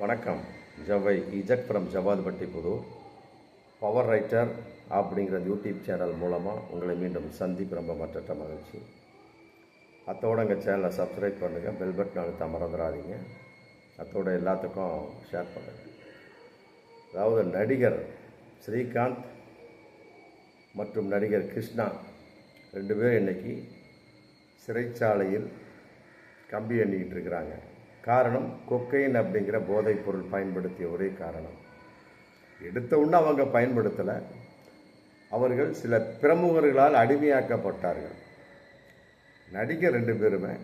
வணக்கம். ஜவை இஜக் from Javathpatti Puthur power writer அப்படிங்கிற யூடியூப் சேனல் மூலமாக உங்களை மீண்டும் சந்திப்பு ரொம்ப மற்ற மகிழ்ச்சி. அத்தோட எங்கள் சேனலை சப்ஸ்கிரைப் பண்ணுங்கள் பெல் பட்டன் அழுத்த மறந்துடாதீங்க. அத்தோட எல்லாத்துக்கும் ஷேர் பண்ணுங்கள் அதாவது நடிகர் ஸ்ரீகாந்த் மற்றும் நடிகர் கிருஷ்ணா ரெண்டு பேரும் இன்னைக்கு சிறைச்சாலையில் கம்பி எண்ணிக்கிட்டு இருக்கிறாங்க. காரணம் கொக்கைன் அப்படிங்கிற போதைப் பொருள் பயன்படுத்திய ஒரே காரணம். எடுத்த உடனே அவங்க பயன்படுத்தலை. அவர்கள் சில பிரமுகர்களால் அடிமையாக்கப்பட்டார்கள். நடிகர் ரெண்டு பேருமே.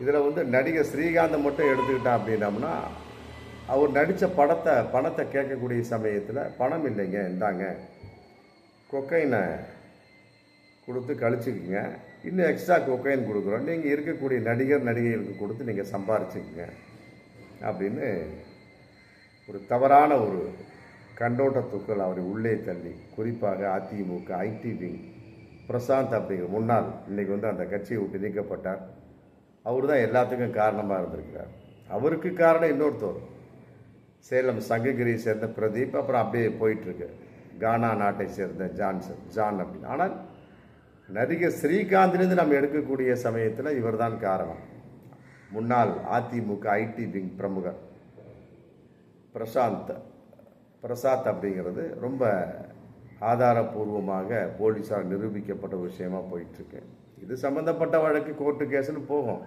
இதில் வந்து நடிகர் ஸ்ரீகாந்தை மட்டும் எடுத்துக்கிட்டா அப்படின்னம்னா அவர் நடித்த படத்தை பணத்தை கேட்கக்கூடிய சமயத்தில் பணம் இல்லைங்க இந்தாங்க. கொக்கைனை கொடுத்து கழிச்சுக்குங்க. இன்னும் எக்ஸ்ட்ரா கொக்கைன் கொடுக்குறோம். நீங்கள் இருக்கக்கூடிய நடிகர் நடிகைகளுக்கு கொடுத்து நீங்கள் சம்பாரிச்சுக்குங்க. அப்படின்னு ஒரு தவறான ஒரு கண்டோட்டத்துக்குள் அவரை உள்ளே தள்ளி குறிப்பாக அதிமுக ஐடி விங் பிரசாந்த் அப்படிங்கிற முன்னாள் இன்றைக்கி வந்து அந்த கட்சியை விட்டு நீக்கப்பட்டார். அவர் தான் எல்லாத்துக்கும் காரணமாக இருந்திருக்கிறார். அவருக்கு காரணம் இன்னொருத்தர். சேலம் சங்ககிரியை சேர்ந்த பிரதீப் அப்புறம் அப்படியே போயிட்டுருக்கு கானா நாட்டை சேர்ந்த ஜான்சன் ஜான் அப்படின்னு. ஆனால் நடிகர் ஸ்ரீகாந்திலிருந்து நம்ம எடுக்கக்கூடிய சமயத்தில் இவர்தான் காரணம். முன்னாள் அதிமுக ஐடி விங் பிரமுகர். பிரசாந்த் பிரசாத் அப்படிங்கிறது ரொம்ப ஆதாரபூர்வமாக போலீஸார் நிரூபிக்கப்பட்ட விஷயமா போயிட்டுருக்கு. இது சம்மந்தப்பட்ட வழக்கு கோர்ட்டு கேஸ்னு போகும்.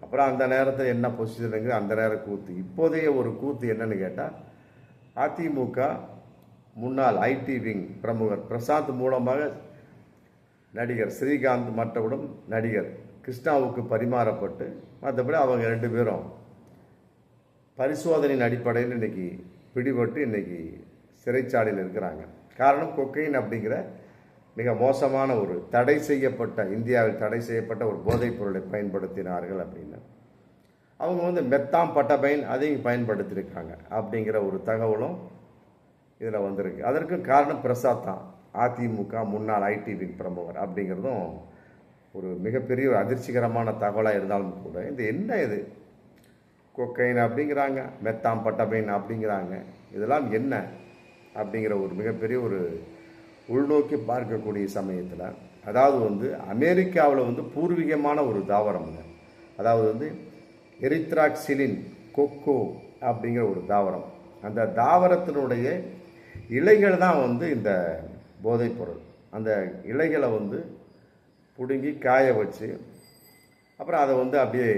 அப்புறம் அந்த நேரத்தில் என்ன பொசிஷனுங்க அந்த நேரம் கூத்து. இப்போதைய ஒரு கூத்து என்னன்னு கேட்டால் அதிமுக முன்னாள் ஐடி விங் பிரமுகர் பிரசாந்த் மூலமாக நடிகர் ஸ்ரீகாந்த் மற்றவிடம் நடிகர் கிருஷ்ணாவுக்கு பரிமாறப்பட்டு மற்றபடி அவங்க ரெண்டு பேரும் பரிசோதனையின் அடிப்படையில் இன்னைக்கு பிடிபட்டு இன்னைக்கு சிறைச்சாலையில் இருக்கிறாங்க. காரணம் கொக்கைன் அப்படிங்கிற மிக மோசமான ஒரு தடை செய்யப்பட்ட இந்தியாவில் தடை செய்யப்பட்ட ஒரு போதைப் பொருளை பயன்படுத்தினார்கள் அப்படின்னு. அவங்க வந்து மெத்தாம் பட்டபைன் அதையும் பயன்படுத்தியிருக்காங்க அப்படிங்கிற ஒரு தகவலும் இதில் வந்திருக்கு. அதற்கும் காரணம் பிரசாத் தான். அதிமுக முன்னாள் ஐடி விங் பிரமுகர் அப்படிங்கிறதும் ஒரு மிகப்பெரிய ஒரு அதிர்ச்சிகரமான தகவலாக இருந்தாலும் கூட இது என்ன இது? கொக்கைன் அப்படிங்கிறாங்க மெத்தாம்பட்டபைன் அப்படிங்கிறாங்க. இதெல்லாம் என்ன? அப்படிங்கிற ஒரு மிகப்பெரிய ஒரு உள்நோக்கி பார்க்கக்கூடிய சமயத்தில் அதாவது வந்து அமெரிக்காவில் வந்து பூர்வீகமான ஒரு தாவரம்ங்க. அதாவது வந்து எரித்ராக்சிலின் கொக்கோ அப்படிங்கிற ஒரு தாவரம். அந்த தாவரத்தினுடைய இலைகள் தான் வந்து இந்த போதைப்பொருள். அந்த இலைகளை வந்து பிடுங்கி காய வச்சு அப்புறம் அதை வந்து அப்படியே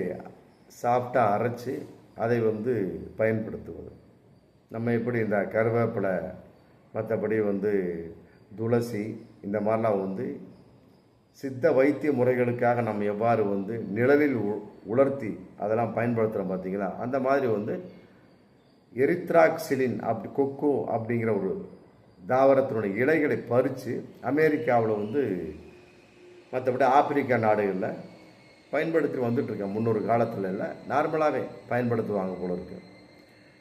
சாஃப்டாக அரைச்சி அதை வந்து பயன்படுத்துவது. நம்ம எப்படி இந்த கருவேப்பிலை மற்றபடி வந்து துளசி இந்த மாதிரிலாம் வந்து சித்த வைத்திய முறைகளுக்காக நம்ம எவ்வாறு வந்து நிழலில் உ- உலர்த்தி அதெல்லாம் பயன்படுத்துகிறோம் பார்த்தீங்களா? அந்த மாதிரி வந்து எரித்ராக்சிலின் அப்படி கொக்கு அப்படிங்கிற ஒரு தாவரத்தினுடைய இலைகளை பறித்து அமெரிக்காவில் வந்து மற்றபடி ஆப்பிரிக்கா நாடுகளில் பயன்படுத்தி வந்துட்டுருக்கேன் முன்னொரு காலத்தில் இல்லை நார்மலாகவே பயன்படுத்துவாங்க போல இருக்கு.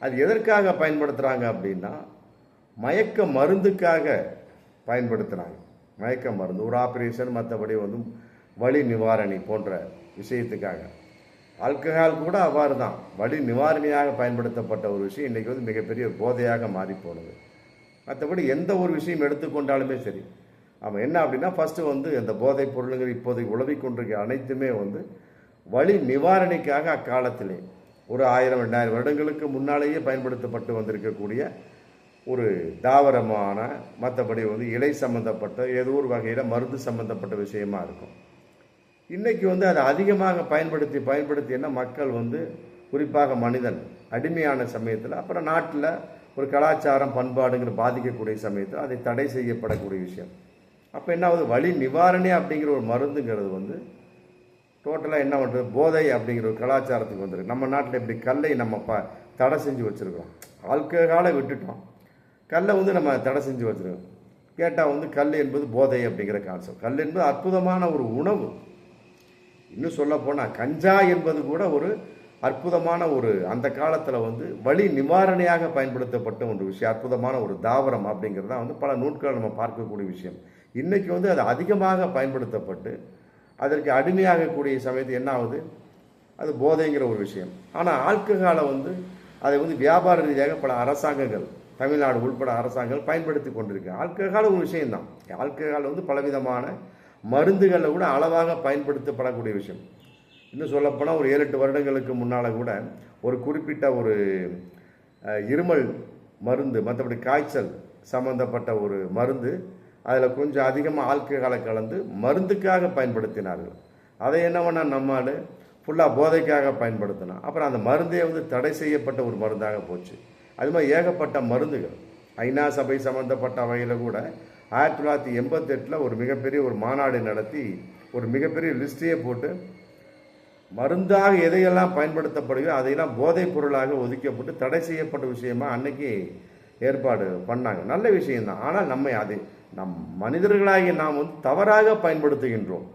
அது எதற்காக பயன்படுத்துகிறாங்க அப்படின்னா மயக்க மருந்துக்காக பயன்படுத்துகிறாங்க மயக்க மருந்து ஒரு ஆப்ரேஷன் மற்றபடி வந்து வலி நிவாரணி போன்ற விஷயத்துக்காக. ஆல்கஹால் கூட அவ்வாறு தான் வலி நிவாரணியாக பயன்படுத்தப்பட்ட ஒரு விஷயம் இன்றைக்கி வந்து மிகப்பெரிய போதையாக மாறி போனது மற்றபடி எந்த ஒரு விஷயம் எடுத்துக்கொண்டாலுமே சரி. அவன் என்ன அப்படின்னா ஃபஸ்ட்டு வந்து இந்த போதைப் பொருளுங்கள் இப்போதைக்கு உழவி கொண்டிருக்க அனைத்துமே வந்து வழி நிவாரணிக்காக அக்காலத்திலே ஒரு ஆயிரம் ரெண்டாயிரம் வருடங்களுக்கு முன்னாலேயே பயன்படுத்தப்பட்டு வந்திருக்கக்கூடிய ஒரு தாவரமான மற்றபடி வந்து இலை சம்பந்தப்பட்ட ஏதோ ஒரு வகையில் மருந்து சம்பந்தப்பட்ட விஷயமா இருக்கும். இன்றைக்கி வந்து அதை அதிகமாக பயன்படுத்தி பயன்படுத்தி என்ன மக்கள் வந்து குறிப்பாக மனிதன் அடிமையான சமயத்தில் அப்புறம் நாட்டில் ஒரு கலாச்சாரம் பண்பாடுங்கிற பாதிக்கக்கூடிய சமயத்தில் அதை தடை செய்யப்படக்கூடிய விஷயம். அப்போ என்ன ஆகுது? வழி நிவாரணி அப்படிங்கிற ஒரு மருந்துங்கிறது வந்து டோட்டலாக என்ன பண்ணுறது போதை அப்படிங்கிற ஒரு கலாச்சாரத்துக்கு வந்துருக்கு. நம்ம நாட்டில் இப்படி கல்லை நம்ம ப தடை செஞ்சு வச்சுருக்கோம் ஆல்கஹாலை விட்டுட்டோம். கல்லை வந்து நம்ம தடை செஞ்சு வச்சுருக்கோம் கேட்டால் வந்து கல் என்பது போதை அப்படிங்கிற கான்செப்ட் கல் என்பது அற்புதமான ஒரு உணவு. இன்னும் சொல்லப்போனால் கஞ்சா என்பது கூட ஒரு அற்புதமான ஒரு அந்த காலத்தில் வந்து வலி நிவாரணையாக பயன்படுத்தப்பட்ட ஒரு விஷயம் அற்புதமான ஒரு தாவரம் அப்படிங்கிறது தான் வந்து பல நூட்களை நம்ம பார்க்கக்கூடிய விஷயம். இன்றைக்கி வந்து அது அதிகமாக பயன்படுத்தப்பட்டு அதற்கு அடிமையாகக்கூடிய சமயத்து என்ன ஆகுது? அது போதைங்கிற ஒரு விஷயம். ஆனால் ஆல்கஹாலை வந்து அதை வந்து வியாபார ரீதியாக பல அரசாங்கங்கள் தமிழ்நாடு உள்பட அரசாங்கங்கள் பயன்படுத்தி கொண்டிருக்கு. ஆல்கஹால் ஒரு விஷயம்தான். ஆல்கஹால் வந்து பலவிதமான மருந்துகளில் கூட அளவாக பயன்படுத்தப்படக்கூடிய விஷயம். இன்னும் சொல்லப்போனால் ஒரு ஏழு எட்டு வருடங்களுக்கு முன்னால் கூட ஒரு குறிப்பிட்ட ஒரு இருமல் மருந்து மற்றபடி காய்ச்சல் சம்பந்தப்பட்ட ஒரு மருந்து அதில் கொஞ்சம் அதிகமாக ஆல்கஹாலை கலந்து மருந்துக்காக பயன்படுத்தினார்கள். அதை என்ன பண்ணா நம்மால் ஃபுல்லாக போதைக்காக பயன்படுத்தினான். அப்புறம் அந்த மருந்தே வந்து தடை செய்யப்பட்ட ஒரு மருந்தாக போச்சு. அது மாதிரி ஏகப்பட்ட மருந்துகள். ஐநா சபை சம்மந்தப்பட்ட வகையில் கூட ஆயிரத்தி தொள்ளாயிரத்தி எண்பத்தெட்டில் ஒரு மிகப்பெரிய ஒரு மாநாடு நடத்தி ஒரு மிகப்பெரிய லிஸ்ட்டையே போட்டு மருந்தாக எதையெல்லாம் பயன்படுத்தப்படுகிறோ அதையெல்லாம் போதைப் பொருளாக ஒதுக்கப்பட்டு தடை செய்யப்பட்ட விஷயமா அன்னைக்கு ஏற்பாடு பண்ணாங்க. நல்ல விஷயம்தான். ஆனால் நம்மை அது நம் மனிதர்களாகிய நாம் வந்து தவறாக பயன்படுத்துகின்றோம்.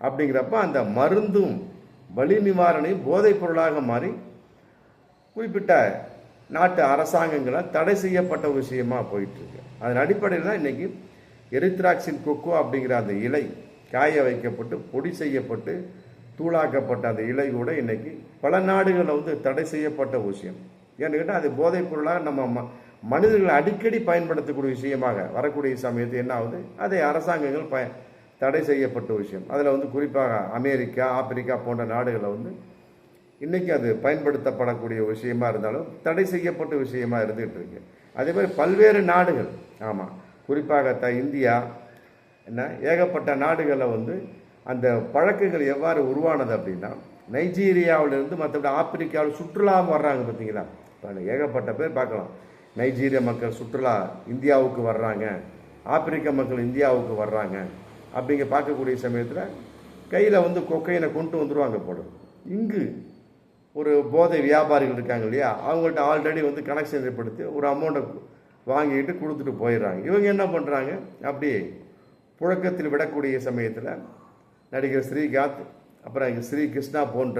அப்படிங்கிறப்ப அந்த மருந்தும் வலி நிவாரணையும் போதைப் பொருளாக மாறி குறிப்பிட்ட நாட்டு அரசாங்கங்களால் தடை செய்யப்பட்ட விஷயமா போயிட்டுருக்கு. அதன் அடிப்படையில் தான் இன்றைக்கி எரித்ராக்சின் கொக்கோ அப்படிங்கிற அந்த இலை காய வைக்கப்பட்டு பொடி செய்யப்பட்டு தூளாக்கப்பட்ட அந்த இலை கூட இன்னைக்கு பல நாடுகளில் வந்து தடை செய்யப்பட்ட விஷயம். ஏன்னு கேட்டால் அது போதைப் பொருளாக நம்ம ம- மனிதர்கள் அடிக்கடி பயன்படுத்தக்கூடிய விஷயமாக வரக்கூடிய சமயத்து என்ன ஆகுது? அதை அரசாங்கங்கள் பய தடை செய்யப்பட்ட விஷயம். அதில் வந்து குறிப்பாக அமெரிக்கா ஆப்பிரிக்கா போன்ற நாடுகளில் வந்து இன்றைக்கி அது பயன்படுத்தப்படக்கூடிய விஷயமா இருந்தாலும் தடை செய்யப்பட்ட விஷயமா இருந்துகிட்டு இருக்கு. அதே மாதிரி பல்வேறு நாடுகள் ஆமாம் குறிப்பாக த இந்தியா என்ன ஏகப்பட்ட நாடுகளில் வந்து அந்த பழக்கங்கள் எவ்வாறு உருவானது அப்படின்னா நைஜீரியாவிலிருந்து மற்றபடி ஆப்பிரிக்காவில் சுற்றுலா வர்றாங்க பார்த்தீங்களா? இப்போ ஏகப்பட்ட பேர் பார்க்கலாம். நைஜீரிய மக்கள் சுற்றுலா இந்தியாவுக்கு வர்றாங்க. ஆப்பிரிக்க மக்கள் இந்தியாவுக்கு வர்றாங்க. அப்படிங்க பார்க்கக்கூடிய சமயத்தில் கையில் வந்து கொக்கையினை கொண்டு வந்துடுவாங்க போடும் இங்கு ஒரு போதை வியாபாரிகள் இருக்காங்க இல்லையா? அவங்கள்ட்ட ஆல்ரெடி வந்து கனெக்ஷன் ஏற்படுத்தி ஒரு அமௌண்ட்டை வாங்கிட்டு கொடுத்துட்டு போயிடுறாங்க. இவங்க என்ன பண்ணுறாங்க அப்படி புழக்கத்தில் விடக்கூடிய சமயத்தில் நடிகர் ஸ்ரீகாந்த் அப்புறம் ஸ்ரீ கிருஷ்ணா போன்ற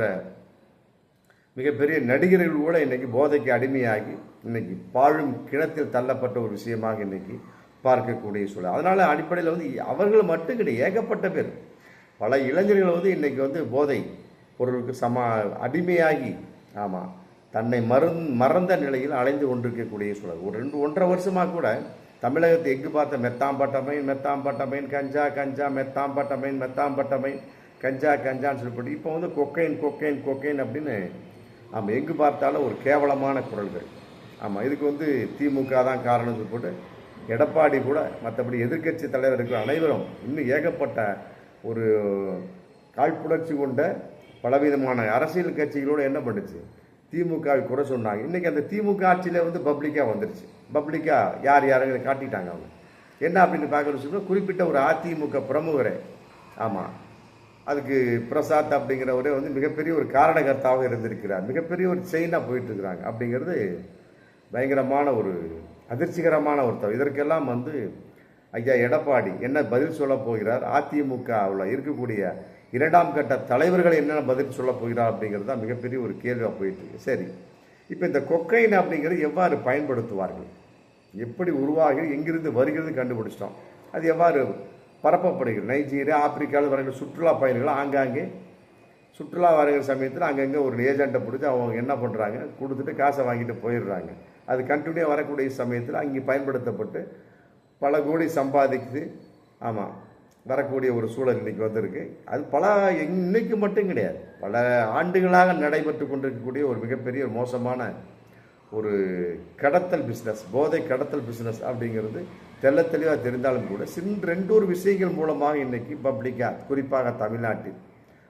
மிகப்பெரிய நடிகர்கள் கூட இன்றைக்கி போதைக்கு அடிமையாகி இன்னைக்கு பாழும் கிணத்தில் தள்ளப்பட்ட ஒரு விஷயமாக இன்றைக்கி பார்க்கக்கூடிய சூழல். அதனால் அடிப்படையில் வந்து அவர்கள் மட்டும் கிடையாது ஏகப்பட்ட பேர். பல இளைஞர்கள் வந்து இன்றைக்கி வந்து போதை பொருளுக்கு சமா அடிமையாகி ஆமாம் தன்னை மறந் மறந்த நிலையில் அலைந்து கொண்டிருக்கக்கூடிய சூழல். ஒரு ரெண்டு ஒன்றரை வருஷமாக கூட தமிழகத்தை எங்கு பார்த்த மெத்தாம்பட்டமைன் மெத்தாம்பட்டமைன் கஞ்சா கஞ்சா மெத்தாம்பட்டமைன் மெத்தாம்பட்டமைன் கஞ்சா கஞ்சான்னு சொல்லப்பட்டு இப்போ வந்து கொக்கைன் கொக்கைன் கொக்கைன் அப்படின்னு ஆமாம் எங்கு பார்த்தாலும் ஒரு கேவலமான குரல்கள். ஆமாம் இதுக்கு வந்து திமுக தான் காரணம் சொல்லிட்டு எடப்பாடி கூட மற்றபடி எதிர்க்கட்சி தலைவர் இருக்கிற அனைவரும் இன்னும் ஏகப்பட்ட ஒரு காழ்ப்புணர்ச்சி கொண்ட பலவிதமான அரசியல் கட்சிகளோடு என்ன பண்ணுச்சு? திமுகவை குறை சொன்னாங்க. இன்றைக்கி அந்த திமுக ஆட்சியில் வந்து பப்ளிக்காக வந்துருச்சு. பப்ளிக்காக யார் யாருங்க காட்டிட்டாங்க அவங்க. என்ன அப்படின்னு பார்க்குறது குறிப்பிட்ட ஒரு அதிமுக பிரமுகரை ஆமாம் அதுக்கு பிரசாத் அப்படிங்கிறவரே வந்து மிகப்பெரிய ஒரு காரணகர்த்தாவாக இருந்திருக்கிறார். மிகப்பெரிய ஒரு செயினாக போயிட்டு இருக்கிறாங்க அப்படிங்கிறது பயங்கரமான ஒரு அதிர்ச்சிகரமான ஒரு இதற்கெல்லாம் வந்து ஐயா எடப்பாடி என்ன பதில் சொல்ல போகிறார்? அதிமுகவில் இருக்கக்கூடிய இரண்டாம் கட்ட தலைவர்கள் என்னென்ன பதில் சொல்ல போகிறார் அப்படிங்கிறது தான் மிகப்பெரிய ஒரு கேள்வியாக போயிட்டுருக்கு சரி இப்போ இந்த கொக்கைன் அப்படிங்கிறது எவ்வாறு பயன்படுத்துவார்கள்? எப்படி உருவாகி எங்கிருந்து வருகிறது கண்டுபிடிச்சிட்டோம். அது எவ்வாறு பரப்பப்படுகிறது? நைஜீரியா ஆப்பிரிக்காவில் வருகிற சுற்றுலா பயணிகள் ஆங்காங்கே சுற்றுலா வருகிற சமயத்தில் அங்கங்கே ஒரு ஏஜெண்ட்டை பிடிச்சி அவங்க என்ன பண்ணுறாங்க கொடுத்துட்டு காசை வாங்கிட்டு போயிடுறாங்க. அது கண்டினியூ வரக்கூடிய சமயத்தில் அங்கே பயன்படுத்தப்பட்டு பல கோடி சம்பாதிக்குது. ஆமாம் வரக்கூடிய ஒரு சூழல் இன்றைக்கி வந்திருக்கு. அது பல இன்னைக்கு மட்டும் கிடையாது. பல ஆண்டுகளாக நடைபெற்று கொண்டிருக்கக்கூடிய ஒரு மிகப்பெரிய ஒரு மோசமான ஒரு கடத்தல் பிஸ்னஸ் போதை கடத்தல் பிஸ்னஸ் அப்படிங்கிறது தெள்ள தெளிவாக தெரிந்தாலும் கூட சின் ரெண்டு ஒரு விஷயங்கள் மூலமாக இன்றைக்கி பப்ளிக்காக குறிப்பாக தமிழ்நாட்டில்.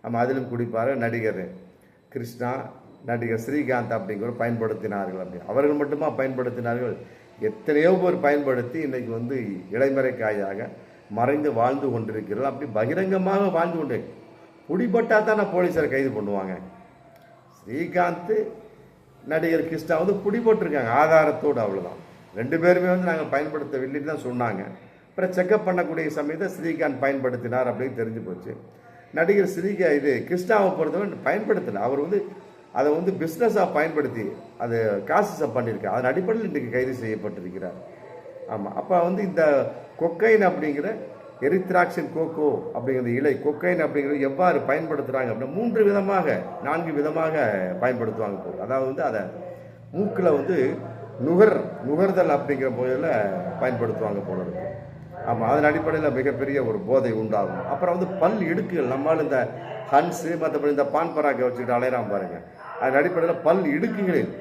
நம்ம அதிலும் குறிப்பாக நடிகர் கிருஷ்ணா நடிகர் ஸ்ரீகாந்த் அப்படிங்கிற பயன்படுத்தினார்கள் அப்படி அவர்கள் மட்டுமா பயன்படுத்தினார்கள்? எத்தனையோ பேர் பயன்படுத்தி இன்றைக்கி வந்து இளைமறை காயாக மறைந்து வாழ்ந்து கொண்டிருக்கிறார்கள். அப்படி பகிரங்கமாக வாழ்ந்து கொண்டு பிடிபட்டால் தான் போலீஸார் கைது பண்ணுவாங்க? ஸ்ரீகாந்த் நடிகர் கிருஷ்ணா வந்து பிடிபட்டிருக்காங்க ஆதாரத்தோடு அவ்வளோதான் ரெண்டு பேருமே வந்து நாங்கள் பயன்படுத்தவில்லைன்னு தான் சொன்னாங்க. அப்புறம் செக்கப் பண்ணக்கூடிய சமயத்தை ஸ்ரீகாந்த் பயன்படுத்தினார் அப்படின்னு தெரிஞ்சு போச்சு. நடிகர் ஸ்ரீகா இது கிருஷ்ணாவை பொறுத்தவரை பயன்படுத்தலை. அவர் வந்து அதை வந்து பிஸ்னஸாக பயன்படுத்தி அது காசு சப் பண்ணியிருக்கார். அதன் அடிப்படையில் இன்றைக்கு கைது செய்யப்பட்டிருக்கிறார். ஆமாம் அப்போ வந்து இந்த கொக்கைன் அப்படிங்கிற எரித்ராக்சின் கோகோ அப்படிங்கிற இலை கொக்கைன் அப்படிங்கிறது எவ்வாறு பயன்படுத்துகிறாங்க அப்படின்னா மூன்று விதமாக நான்கு விதமாக பயன்படுத்துவாங்க போல். அதாவது வந்து அதை மூக்கில் வந்து நுகர் நுகர்தல் அப்படிங்கிற போதில் பயன்படுத்துவாங்க போல இருக்கு. ஆமாம் அதன் அடிப்படையில் மிகப்பெரிய ஒரு போதை உண்டாகும். அப்புறம் வந்து பல் இடுக்குகள் நம்மால் இந்த ஹன்ஸு மற்றபடி இந்த பான் பராக்கை வச்சுக்கிட்டு அலையறான் பாருங்கள் அதன் அடிப்படையில் பல் இடுக்குகளில்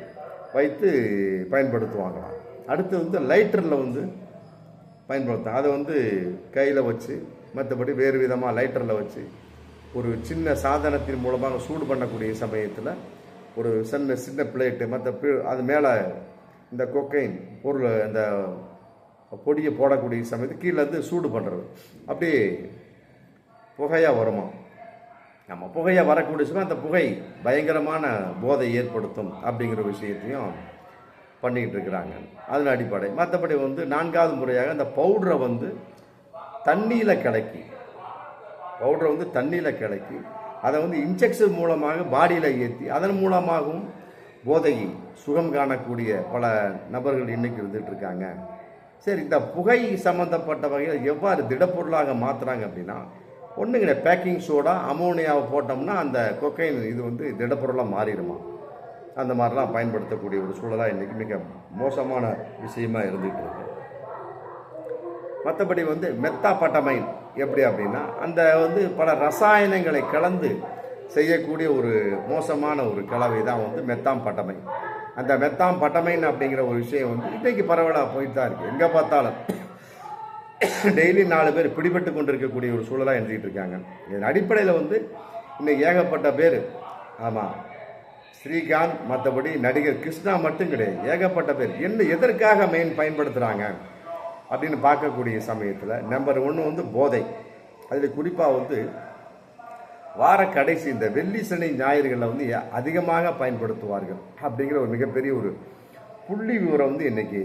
வைத்து பயன்படுத்துவாங்களாம். அடுத்து வந்து லைட்டரில் வந்து பயன்படுத்தும். அதை வந்து கையில் வச்சு மற்றபடி வேறு விதமாக லைட்டரில் வச்சு ஒரு சின்ன சாதனத்தின் மூலமாக சூடு பண்ணக்கூடிய சமயத்தில் ஒரு சின்ன சின்ன பிளேட்டு மற்ற அது மேலே இந்த கொக்கைன் பொருள் இந்த பொடியை போடக்கூடிய சமயத்து கீழே இருந்து சூடு பண்ணுறது அப்படியே புகையாக வருமா? நம்ம புகையாக வரக்கூடிய சமயம் அந்த புகை பயங்கரமான போதை ஏற்படுத்தும் அப்படிங்கிற விஷயத்தையும் பண்ணிக்கிட்டு இருக்கிறாங்க அதன் அடிப்படை. மற்றபடி வந்து நான்காவது முறையாக அந்த பவுடரை வந்து தண்ணியில் கலக்கி பவுடரை வந்து தண்ணியில் கலக்கி அதை வந்து இன்ஜெக்ஷன் மூலமாக பாடியில் ஏற்றி அதன் மூலமாகவும் போதை சுகம் காணக்கூடிய பல நபர்கள் இன்னைக்கு இருந்துட்டு இருக்காங்க சரி இந்த புகை சம்மந்தப்பட்ட வகையில் எவ்வாறு திடப்பொருளாக மாற்றுறாங்க அப்படின்னா ஒன்றுங்கிற பேக்கிங் சோடா அமோனியாவை போட்டோம்னா அந்த கொக்கைன் இது வந்து திடப்பொருளாக மாறிடுமா? அந்த மாதிரிலாம் பயன்படுத்தக்கூடிய ஒரு சூழலாக இன்றைக்கி மிக மோசமான விஷயமாக இருந்துகிட்டு இருக்கு. மற்றபடி வந்து மெத்தாபட்டமைன் எப்படி அப்படின்னா அந்த வந்து பல ரசாயனங்களை கலந்து செய்யக்கூடிய ஒரு மோசமான ஒரு கலவை தான் வந்து மெத்தாம் பட்டமை அந்த மெத்தாம் பட்டமைன் அப்படிங்கிற ஒரு விஷயம் வந்து இன்றைக்கு பரவலாக போயிட்டு தான் இருக்குது எங்கே பார்த்தாலும் டெய்லி நாலு பேர் பிடிபட்டு கொண்டு இருக்கக்கூடிய ஒரு சூழலாக இருந்துகிட்டு இருக்காங்க. இதன் அடிப்படையில் வந்து இன்னைக்கு ஏகப்பட்ட பேர் ஆமாம் ஸ்ரீகாந்த் மற்றபடி நடிகர் கிருஷ்ணா மட்டும் கிடையாது. ஏகப்பட்ட பேர். என்ன எதற்காக மெயின் பயன்படுத்துகிறாங்க அப்படின்னு பார்க்கக்கூடிய சமயத்தில் நம்பர் ஒன்று வந்து போதை. அதில் குறிப்பாக வந்து வார கடைசி இந்த வெள்ளி சனி ஞாயிறுகளில் வந்து அதிகமாக பயன்படுத்துவார்கள் அப்படிங்கிற ஒரு மிகப்பெரிய ஒரு புள்ளி விவரம் வந்து இன்றைக்கி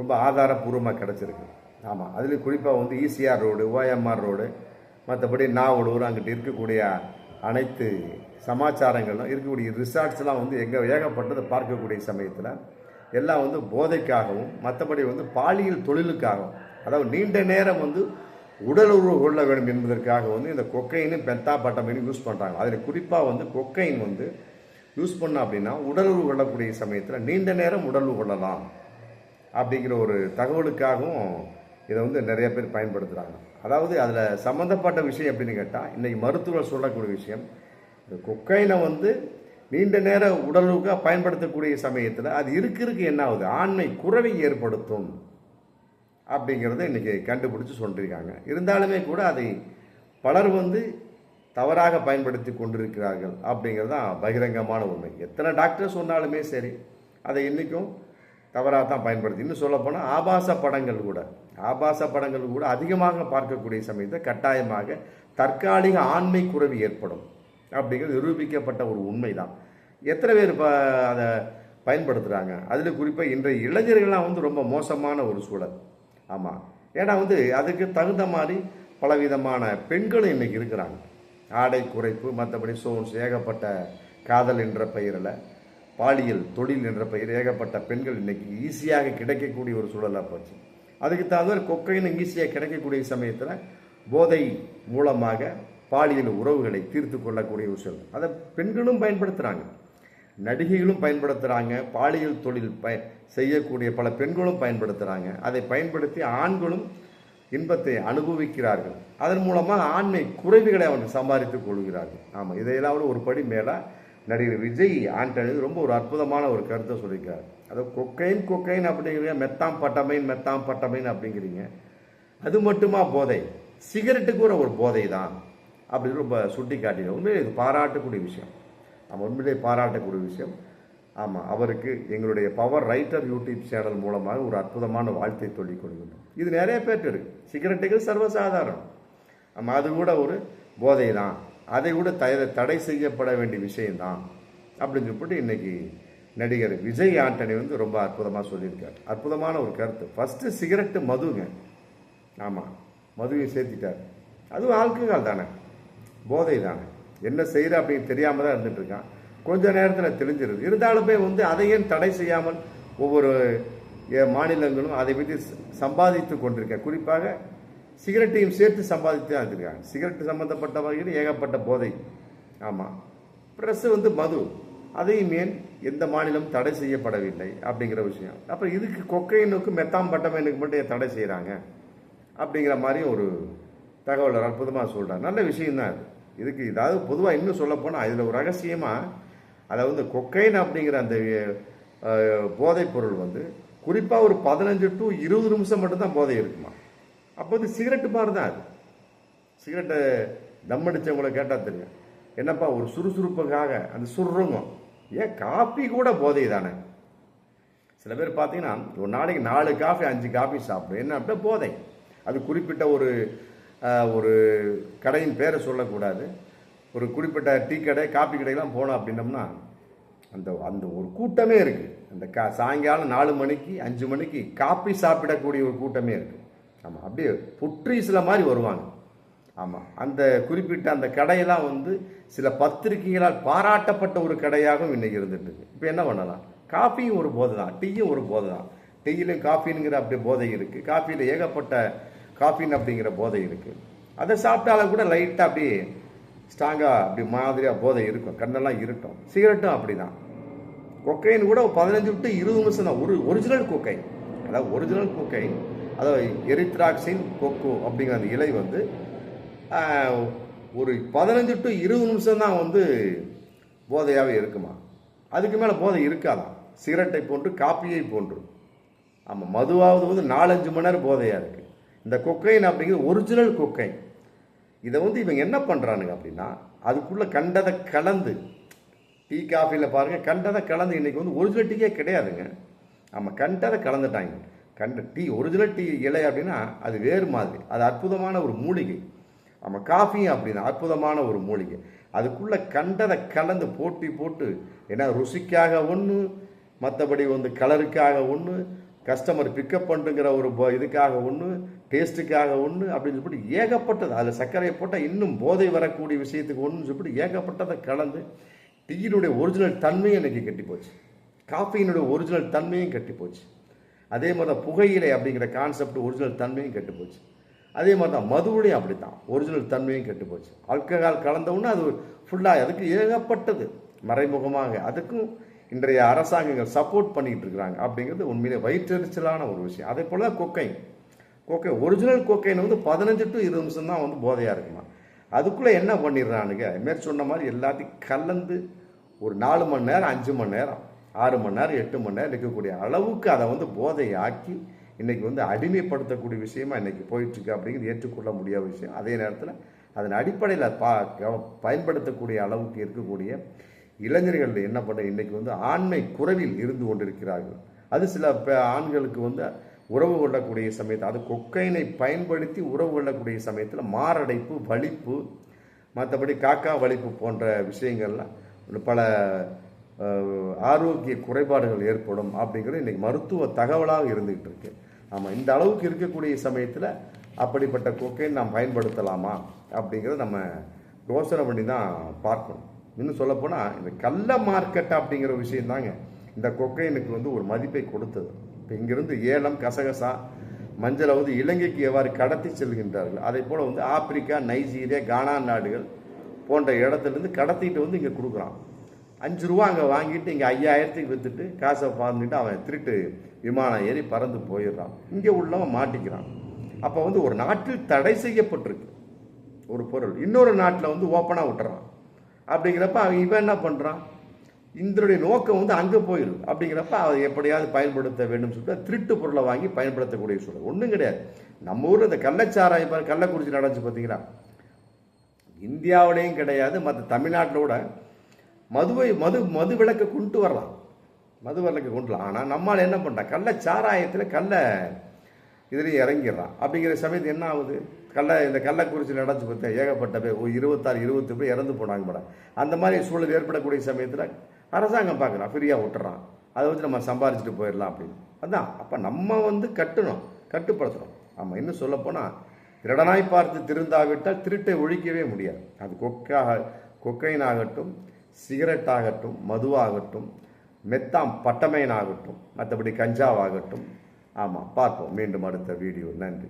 ரொம்ப ஆதாரப்பூர்வமாக கிடச்சிருக்கு. ஆமாம் அதில் குறிப்பாக வந்து ஈசிஆர் ரோடு ஓஎம்ஆர் ரோடு மற்றபடி நாவலூர் அங்கிட்டு இருக்கக்கூடிய அனைத்து சமாச்சாரங்களும் இருக்கக்கூடிய ரிசார்ட்ஸ்லாம் வந்து எங்கே ஏகப்பட்டதை பார்க்கக்கூடிய சமயத்தில் எல்லாம் வந்து போதைக்காகவும் மற்றபடி வந்து பாலியல் தொழிலுக்காகவும் அதாவது நீண்ட நேரம் வந்து உடல் உறவு கொள்ள வேண்டும் என்பதற்காக வந்து இந்த கொக்கைன்னு பெத்தா பட்டமைன்னு யூஸ் பண்ணுறாங்க அதில் குறிப்பாக வந்து கொக்கைன் வந்து யூஸ் பண்ண அப்படின்னா உடல் உறவு கொள்ளக்கூடிய சமயத்தில் நீண்ட நேரம் உடல் கொள்ளலாம் அப்படிங்கிற ஒரு தகவலுக்காகவும் இதை வந்து நிறைய பேர் பயன்படுத்துகிறாங்க அதாவது அதில் சம்மந்தப்பட்ட விஷயம் அப்படின்னு கேட்டால் இன்றைக்கி மருத்துவர் சொல்லக்கூடிய விஷயம் இந்த கொக்கைனை வந்து நீண்ட நேர உடலுக்கு பயன்படுத்தக்கூடிய சமயத்தில் அது இருக்கு இருக்கு என்ன ஆகுது? ஆண்மை குறவை ஏற்படுத்தும் அப்படிங்கிறத இன்றைக்கி கண்டுபிடிச்சி சொல்லியிருக்காங்க இருந்தாலுமே கூட அதை பலர் வந்து தவறாக பயன்படுத்தி கொண்டிருக்கிறார்கள் அப்படிங்கிறது தான் பகிரங்கமான உண்மை. எத்தனை டாக்டர் சொன்னாலுமே சரி அதை இன்றைக்கும் தவறாக தான் பயன்படுத்தி. இன்னும் சொல்லப்போனால் ஆபாச படங்கள் கூட ஆபாச படங்கள் கூட அதிகமாக பார்க்கக்கூடிய சமயத்தை கட்டாயமாக தற்காலிக ஆண்மை குறைவு ஏற்படும். அப்படிங்கிறது நிரூபிக்கப்பட்ட ஒரு உண்மை தான் எத்தனை பேர் இப்போ அதை பயன்படுத்துகிறாங்க அதில் குறிப்பாக இன்றைய இளைஞர்கள்லாம் வந்து ரொம்ப மோசமான ஒரு சூழல். ஆமாம் ஏன்னா வந்து அதுக்கு தகுந்த மாதிரி பலவிதமான பெண்களும் இன்றைக்கி இருக்கிறாங்க. ஆடை குறைப்பு மற்றபடி சோன்ஸ் ஏகப்பட்ட காதல் என்ற பெயரில் பாலியல் தொழில் என்ற பெயர் ஏகப்பட்ட பெண்கள் இன்றைக்கி ஈஸியாக கிடைக்கக்கூடிய ஒரு சூழலாக போச்சு. அதுக்கு தகுந்த கொக்கைன்னு ஈஸியாக கிடைக்கக்கூடிய சமயத்தில் போதை மூலமாக பாலியல் உறவுகளை தீர்த்து கொள்ளக்கூடிய ஒரு அதை பெண்களும் பயன்படுத்துகிறாங்க நடிகைகளும் பயன்படுத்துகிறாங்க பாலியல் தொழில் பய செய்யக்கூடிய பல பெண்களும் பயன்படுத்துகிறாங்க அதை பயன்படுத்தி ஆண்களும் இன்பத்தை அனுபவிக்கிறார்கள். அதன் மூலமாக ஆண்மை குறைவுகளை அவர்கள் சம்பாதித்துக் கொள்கிறார்கள். ஆமாம் இதையெல்லாம் ஒரு படி மேலே நடிகர் விஜய் ஆண்டனி ரொம்ப ஒரு அற்புதமான ஒரு கருத்தை சொல்லியிருக்கார். அது கொக்கைன் கொக்கைன் அப்படிங்கிறீங்க மெத்தாம் பட்டமைன் மெத்தாம் பட்டமைன் அப்படிங்கிறீங்க. அது மட்டுமா போதை? சிகரெட்டு கூட ஒரு போதை தான் அப்படின்னு ரொம்ப சுட்டி காட்டின உண்மையிலே இது பாராட்டக்கூடிய விஷயம். நம்ம உண்மையிலே பாராட்டக்கூடிய விஷயம். ஆமாம் அவருக்கு எங்களுடைய பவர் ரைட்டர் யூடியூப் சேனல் மூலமாக ஒரு அற்புதமான வாழ்த்தை சொல்லிக் கொடுக்கணும் இது நிறைய பேர்ட்டு இருக்குது சிகரெட்டுகள் சர்வசாதாரணம். ஆமாம் அது கூட ஒரு போதை தான் அதை கூட தய தடை செய்யப்பட வேண்டிய விஷயம்தான். அப்படின்னு சொல்லிட்டு இன்றைக்கி நடிகர் விஜய் ஆண்டனி வந்து ரொம்ப அற்புதமாக சொல்லியிருக்கார். அற்புதமான ஒரு கருத்து. ஃபஸ்ட்டு சிகரெட்டு மதுங்க. ஆமாம் மதுவை சேர்த்திட்டார். அதுவும் ஆல்கஹால் தானே. போதை தானே என்ன செய்கிற அப்படின்னு தெரியாமல் தான் இருந்துட்டு இருக்கான். கொஞ்ச நேரத்தில் தெரிஞ்சிருது. இருந்தாலுமே வந்து அதையும் தடை செய்யாமல் ஒவ்வொரு மாநிலங்களும் அதை பற்றி சம்பாதித்து கொண்டிருக்க. குறிப்பாக சிகரெட்டையும் சேர்த்து சம்பாதித்து தான் இருக்காங்க சிகரெட் சம்மந்தப்பட்ட வகையில் ஏகப்பட்ட போதை. ஆமாம் ப்ரெஸ்ஸு வந்து மது. அதையும் ஏன் எந்த மாநிலம் தடை செய்யப்படவில்லை அப்படிங்கிற விஷயம். அப்புறம் இதுக்கு கொக்கைனுக்கும் மெத்தாம்பட்டமைனுக்கு மட்டும் ஏன் தடை செய்கிறாங்க அப்படிங்கிற மாதிரி ஒரு தகவல் அற்புதமாக சொல்கிறாங்க நல்ல விஷயம்தான் அது. இதுக்கு இதாவது பொதுவாக இன்னும் சொல்லப்போனால் இதில் ஒரு ரகசியமாக அதாவது இந்த கொக்கைன் அப்படிங்கிற அந்த போதைப் பொருள் வந்து குறிப்பாக ஒரு பதினஞ்சு டு இருபது நிமிஷம் மட்டும்தான் போதை இருக்குமா? அப்போ வந்து சிகரெட்டு மாதிரி தான் அது. சிகரெட்டை தம் அடித்தவங்களை கேட்டால் தெரியும். என்னப்பா ஒரு சுறுசுறுப்புக்காக அந்த சுருங்கும். ஏன் காஃபி கூட போதை தானே? சில பேர் பார்த்தீங்கன்னா ஒரு நாளைக்கு நாலு காஃபி அஞ்சு காஃபி சாப்பிடும். என்ன அப்படின்னா போதை. அது குறிப்பிட்ட ஒரு ஒரு கடையின் பேரை சொல்லக்கூடாது. ஒரு குறிப்பிட்ட டீ கடை காப்பி கடையெல்லாம் போனோம் அப்படின்னம்னா அந்த அந்த ஒரு கூட்டமே இருக்குது அந்த கா சாயங்காலம் நாலு மணிக்கு அஞ்சு மணிக்கு காப்பி சாப்பிடக்கூடிய ஒரு கூட்டமே இருக்குது ஆமாம் அப்படியே புற்றீசில் மாதிரி வருவாங்க. ஆமாம் அந்த குறிப்பிட்ட அந்த கடையெல்லாம் வந்து சில பத்திரிகைகளால் பாராட்டப்பட்ட ஒரு கடையாகவும் இன்னைக்கு இருந்துட்டு இருக்கு. இப்போ என்ன பண்ணலாம்? காஃபியும் ஒரு போதை தான் டீயும் ஒரு போதை தான் டீயிலும் காஃபின்ங்கிற அப்படி போதை இருக்குது காஃபியில் ஏகப்பட்ட காஃபின் அப்படிங்கிற போதை இருக்குது அதை சாப்பிட்டாலும் கூட லைட்டாக அப்படியே ஸ்ட்ராங்காக அப்படி மாதிரியாக போதை இருக்கும். கண்ணெல்லாம் இருட்டும். சிகரெட்டும் அப்படி தான் கொக்கைன் கூட பதினஞ்சு விட்டு இருபது நிமிஷம் தான். ஒரு ஒரிஜினல் கொக்கைன் அதாவது ஒரிஜினல் கொக்கைன் அதாவது எரித்ராக்சின் கொக்கோ அப்படிங்கிற அந்த இலை வந்து ஒரு பதினஞ்சு டு இருபது நிமிஷம் தான் வந்து போதையாகவே இருக்குமா? அதுக்கு மேலே போதை இருக்காதான் சிகரெட்டை போன்று காப்பியை போன்று. ஆமாம் மதுவாவது வந்து நாலஞ்சு மணி நேரம் போதையாக இருக்குது இந்த கொக்கைன் அப்படிங்கிறது ஒரிஜினல் கொக்கைன் இதை வந்து இவங்க என்ன பண்ணுறானுங்க அப்படின்னா அதுக்குள்ளே கண்டதை கலந்து டீ காஃபியில் பாருங்கள் கண்டதை கலந்து இன்றைக்கி வந்து ஒரிஜினல் டீயே கிடையாதுங்க. ஆமாம் கண்டதை கலந்துட்டாங்க. கண்ட டீ ஒரிஜினல் டீ இலை அப்படின்னா அது வேறு மாதிரி. அது அற்புதமான ஒரு மூலிகை. ஆமாம் காஃபியும் அப்படிதான் அற்புதமான ஒரு மூலிகை. அதுக்குள்ளே கண்டதை கலந்து போட்டி போட்டு ஏன்னா ருசிக்காக ஒன்று மற்றபடி வந்து கலருக்காக ஒன்று கஸ்டமர் பிக்கப் பண்ணுங்கிற ஒரு ப- இதுக்காக ஒன்று டேஸ்ட்டுக்காக ஒன்று அப்படின்னு சொல்லிட்டு ஏகப்பட்டது. அதில் சர்க்கரையை போட்டால் இன்னும் போதை வரக்கூடிய விஷயத்துக்கு ஒன்றுன்னு சொல்லிட்டு ஏகப்பட்டதை கலந்து டீயினுடைய ஒரிஜினல் தன்மையும் எனக்கு கெட்டி போச்சு. காஃபியினுடைய ஒரிஜினல் தன்மையும் கெட்டி போச்சு. அதே மாதிரி தான் புகையிலை அப்படிங்கிற கான்செப்ட் ஒரிஜினல் தன்மையும் கெட்டு போச்சு. அதே மாதிரி தான் மதுவுடையும் அப்படி தான் ஒரிஜினல் தன்மையும் கெட்டு போச்சு. ஆல்கஹால் கலந்தவுடனே அது ஃபுல்லாக அதுக்கு ஏகப்பட்டது. மறைமுகமாக அதுக்கும் இன்றைய அரசாங்கங்கள் சப்போர்ட் பண்ணிக்கிட்டு இருக்கிறாங்க அப்படிங்கிறது உண்மையிலே வயிற்றெரிச்சலான ஒரு விஷயம். அதே போல் கொக்கைன் கொக்கை ஒரிஜினல் கொக்கைன் வந்து பதினஞ்சு டு இருபது நிமிஷம் தான் வந்து போதையாக இருக்குமா? அதுக்குள்ளே என்ன பண்ணிடுறானுங்க? மேற் சொன்ன மாதிரி எல்லாத்தையும் கலந்து ஒரு நாலு மணி நேரம் அஞ்சு மணி நேரம் ஆறு மணி நேரம் எட்டு மணி நேரம் இருக்கக்கூடிய அளவுக்கு அதை வந்து போதையாக்கி இன்றைக்கி வந்து அடிமைப்படுத்தக்கூடிய விஷயமா இன்னைக்கு போயிட்டுருக்கு அப்படிங்கிறது ஏற்றுக்கொள்ள முடியாத விஷயம். அதே நேரத்தில் அதன் அடிப்படையில் பா பயன்படுத்தக்கூடிய அளவுக்கு இருக்கக்கூடிய இளைஞர்கள் என்ன பண்ண இன்றைக்கி வந்து ஆண்மை குறைவில் இருந்து கொண்டிருக்கிறார்கள். அது சில ஆண்களுக்கு வந்து உறவு கொள்ளக்கூடிய சமயத்தில் அது கொக்கைனை பயன்படுத்தி உறவு கொள்ளக்கூடிய சமயத்தில் மாரடைப்பு வலிப்பு மற்றபடி காக்கா வலிப்பு போன்ற விஷயங்கள்லாம் பல ஆரோக்கிய குறைபாடுகள் ஏற்படும் அப்படிங்கிறது இன்றைக்கி மருத்துவ தகவலாக இருந்துகிட்டு இருக்கு. ஆமாம் இந்த அளவுக்கு இருக்கக்கூடிய சமயத்தில் அப்படிப்பட்ட கொக்கைன் நாம் பயன்படுத்தலாமா அப்படிங்கிறத நம்ம யோசனை பண்ணி தான் பார்க்கணும். இன்னும் சொல்லப்போனால் இந்த கள்ள மார்க்கெட் அப்படிங்கிற விஷயம் தாங்க. இந்த கொக்கைனுக்கு வந்து ஒரு மதிப்பை கொடுத்தது. இப்போ இங்கிருந்து ஏலம் கசகசா மஞ்சளை வந்து இலங்கைக்கு எவ்வாறு கடத்தி செல்கின்றார்கள்? அதே போல் வந்து ஆப்பிரிக்கா நைஜீரியா கானா நாடுகள் போன்ற இடத்துலேருந்து கடத்திட்டு வந்து இங்கே கொடுக்குறான். அஞ்சு ரூபா அங்கே வாங்கிட்டு இங்கே ஐயாயிரத்துக்கு விற்றுட்டு காசை பார்த்துட்டு அவன் திருட்டு விமானம் ஏறி பறந்து போயிடுறான். இங்கே உள்ளவன் மாட்டிக்கிறான். அப்போ வந்து ஒரு நாட்டில் தடை செய்யப்பட்டிருக்கு. ஒரு பொருள். இன்னொரு நாட்டில் வந்து ஓப்பனாக விட்டுறான். அப்படிங்கிறப்ப அவன் இவன் என்ன பண்ணுறான் இந்தனுடைய நோக்கம் வந்து அங்கே போயிடும் அப்படிங்கிறப்ப அதை எப்படியாவது பயன்படுத்த வேண்டும் சொல்லிட்டு திருட்டு பொருளை வாங்கி பயன்படுத்தக்கூடிய சூழல். ஒன்றும் கிடையாது. நம்ம ஊரில் இந்த கள்ளச்சாராயம் பாரு கள்ளக்குறிச்சி நடந்துச்சு பார்த்தீங்களா இந்தியாவிலையும் கிடையாது மற்ற தமிழ்நாட்டிலோட மதுவை மது மது விளக்கை கொண்டு வரலாம். மது விளக்கை கொண்டு வரலாம். ஆனால் நம்மால் என்ன பண்ணுறான் கள்ள சாராயத்தில் கள்ள இதுலேயும் இறங்கிடுறான். அப்படிங்கிற சமயத்து என்ன ஆகுது? கள்ள இந்த கள்ளக்குறிச்சியில் நடந்து பார்த்தா ஏகப்பட்ட பேர் ஒரு இருபத்தாறு இருபத்தி பேர் இறந்து போனாங்க மேடம். அந்த மாதிரி சூழல் ஏற்படக்கூடிய சமயத்தில் அரசாங்கம் பார்க்குறான் ஃப்ரீயாக விட்டுறான். அதை வச்சு நம்ம சம்பாரிச்சுட்டு போயிடலாம் அப்படின்னு. அதான் அப்போ நம்ம வந்து கட்டணும் கட்டுப்படுத்தணும். ஆமாம் இன்னும் சொல்லப்போனால் திருடனாய் பார்த்து திருந்தாவிட்டால் திருட்டை ஒழிக்கவே முடியாது. அது கொக்காக கொக்கைன் ஆகட்டும் சிகரெட் ஆகட்டும் மதுவாகட்டும் மெத்தாம் பட்டமைன் ஆகட்டும் மற்றபடி கஞ்சாவாகட்டும். ஆமாம் பார்ப்போம். மீண்டும் அடுத்த வீடியோ. நன்றி.